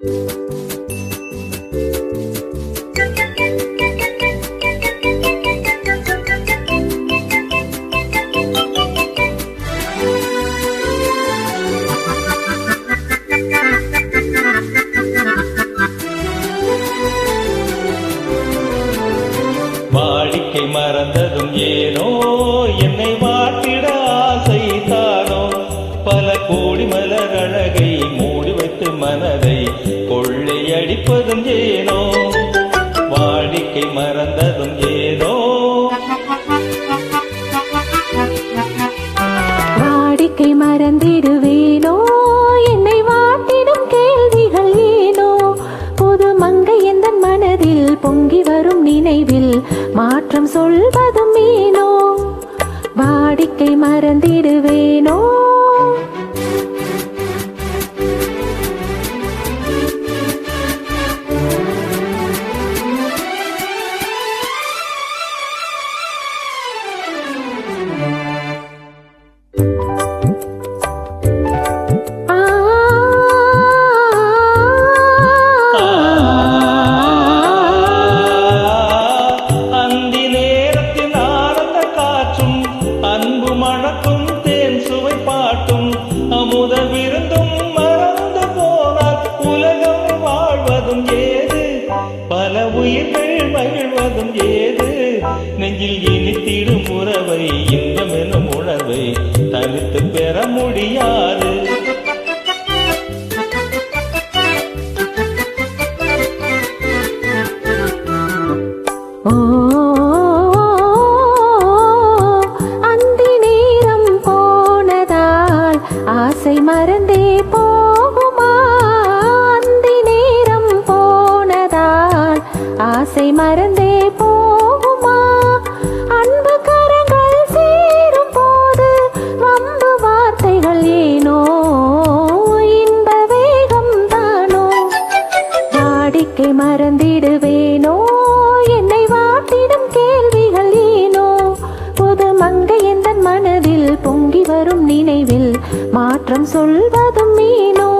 வாடிக்கை மறந்ததும் ஏனோ என்னை வாட்டிட ஆசை கொள்ளையடிப்பதும் ஏனோ? வாடிக்கை மறந்ததும் ஏதோ வாடிக்கை மறந்திடுவேனோ? என்னை வாட்டிடும் கேள்விகள் ஏனோ? புது மங்கை எந்த மனதில் பொங்கி வரும் நினைவில் மாற்றம் சொல்வதும் ஏனோ? வாடிக்கை மறந்திடுவேன்? வாழ்வதும் ஏது? பல உயிர்கள் மகிழ்வதும் ஏது? நெஞ்சில் இனித்திடும் உறவை இன்பமெனும் உணர்வை தனித்து பெற முடியாது. ஆசை மறந்தே போ ஆசை மறந்தே போகுமா? அன்பு கரங்கள் சேரும் போது வம்பு வார்த்தைகள் ஏனோ? இன்ப வேகம் தானோ? வாடிக்கை மறந்திடுவேனோ? என்னை வாட்டிடும் கேள்விகள் ஏனோ? புது மங்கை எந்த மனதில் பொங்கி வரும் நினைவில் மாற்றம் சொல்வதும் மீனோ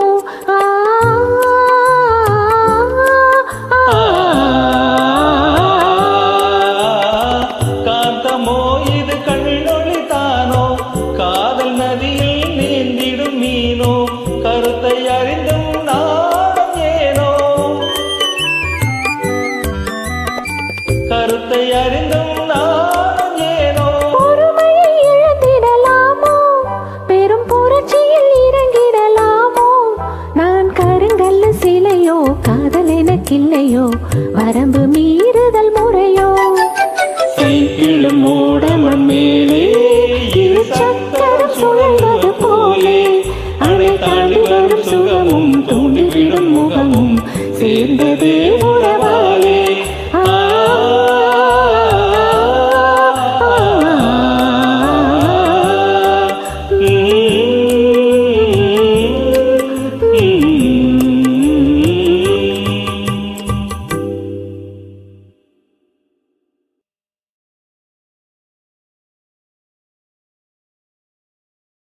இல்லையோ வரம்பு மீறுதல் முறையோ? சைக்கிளும் மூடமம் மேலே இரு சக்கரம் சுழல்வது போலே. அதை தாண்டி வரும் சுகமும் சேர்ந்ததே